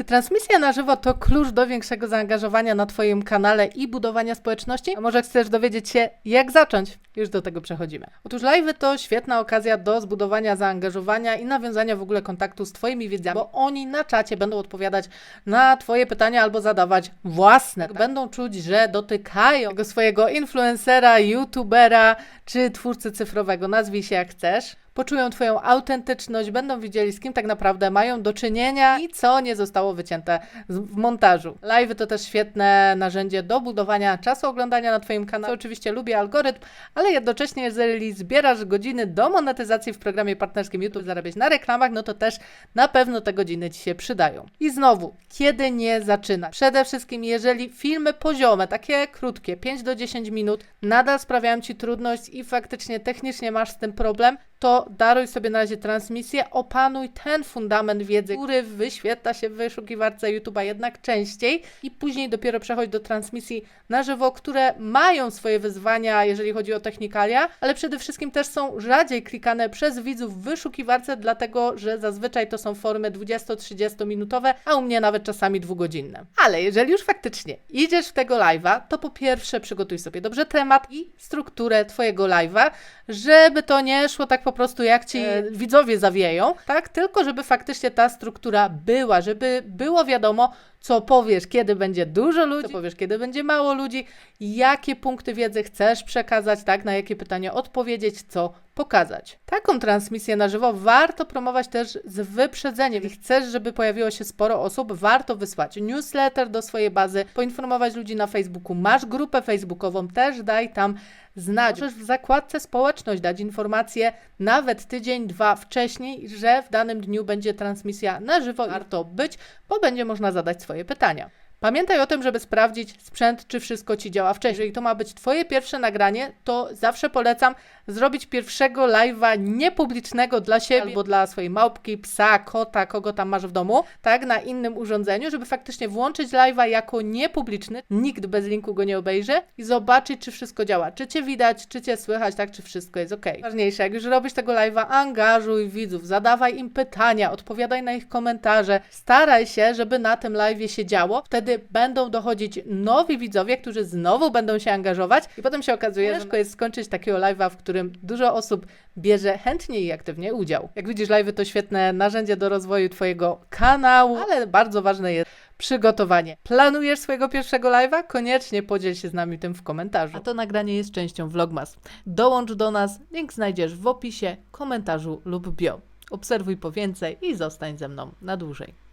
Czy transmisja na żywo to klucz do większego zaangażowania na Twoim kanale i budowania społeczności? A może chcesz dowiedzieć się, jak zacząć? Już do tego przechodzimy. Otóż live to świetna okazja do zbudowania zaangażowania i nawiązania w ogóle kontaktu z Twoimi widzami, bo oni na czacie będą odpowiadać na Twoje pytania albo zadawać własne. Będą czuć, że dotykają tego swojego influencera, youtubera czy twórcy cyfrowego, nazwij się jak chcesz. Poczują Twoją autentyczność, będą widzieli, z kim tak naprawdę mają do czynienia i co nie zostało wycięte w montażu. Live to też świetne narzędzie do budowania czasu oglądania na Twoim kanale. Oczywiście lubię algorytm, ale jednocześnie, jeżeli zbierasz godziny do monetyzacji w programie partnerskim YouTube, zarabiać na reklamach, no to też na pewno te godziny Ci się przydają. I znowu, kiedy nie zaczynać? Przede wszystkim, jeżeli filmy poziome, takie krótkie, 5 do 10 minut, nadal sprawiają Ci trudność i faktycznie technicznie masz z tym problem, to daruj sobie na razie transmisję, opanuj ten fundament wiedzy, który wyświetla się w wyszukiwarce YouTube'a jednak częściej i później dopiero przechodź do transmisji na żywo, które mają swoje wyzwania, jeżeli chodzi o technikalia, ale przede wszystkim też są rzadziej klikane przez widzów w wyszukiwarce, dlatego że zazwyczaj to są formy 20-30 minutowe, a u mnie nawet czasami dwugodzinne. Ale jeżeli już faktycznie idziesz w tego live'a, to po pierwsze przygotuj sobie dobrze temat i strukturę Twojego live'a, żeby to nie szło tak po prostu jak Ci e, widzowie zawieją, tak? Tylko żeby faktycznie ta struktura była, żeby było wiadomo, co powiesz, kiedy będzie dużo ludzi, co powiesz, kiedy będzie mało ludzi, jakie punkty wiedzy chcesz przekazać, tak? Na jakie pytania odpowiedzieć, co pokazać. Taką transmisję na żywo warto promować też z wyprzedzeniem. Jeśli chcesz, żeby pojawiło się sporo osób, warto wysłać newsletter do swojej bazy, poinformować ludzi na Facebooku. Masz grupę facebookową, też daj tam znać. Możesz w zakładce społeczność dać informację nawet tydzień, dwa wcześniej, że w danym dniu będzie transmisja na żywo. Warto być, bo będzie można zadać swoje pytania. Pamiętaj o tym, żeby sprawdzić sprzęt, czy wszystko Ci działa wcześniej. Jeżeli to ma być Twoje pierwsze nagranie, to zawsze polecam zrobić pierwszego live'a niepublicznego dla siebie albo dla swojej małpki, psa, kota, kogo tam masz w domu, tak, na innym urządzeniu, żeby faktycznie włączyć live'a jako niepubliczny, nikt bez linku go nie obejrzy i zobaczyć, czy wszystko działa, czy Cię widać, czy Cię słychać, tak, czy wszystko jest ok. Ważniejsze, jak już robisz tego live'a, angażuj widzów, zadawaj im pytania, odpowiadaj na ich komentarze, staraj się, żeby na tym live'ie się działo, wtedy będą dochodzić nowi widzowie, którzy znowu będą się angażować i potem się okazuje, że jest skończyć takiego live'a, w którym dużo osób bierze chętnie i aktywnie udział. Jak widzisz, live'y to świetne narzędzie do rozwoju Twojego kanału, ale bardzo ważne jest przygotowanie. Planujesz swojego pierwszego live'a? Koniecznie podziel się z nami tym w komentarzu. A to nagranie jest częścią Vlogmas. Dołącz do nas, link znajdziesz w opisie, komentarzu lub bio. Obserwuj po więcej i zostań ze mną na dłużej.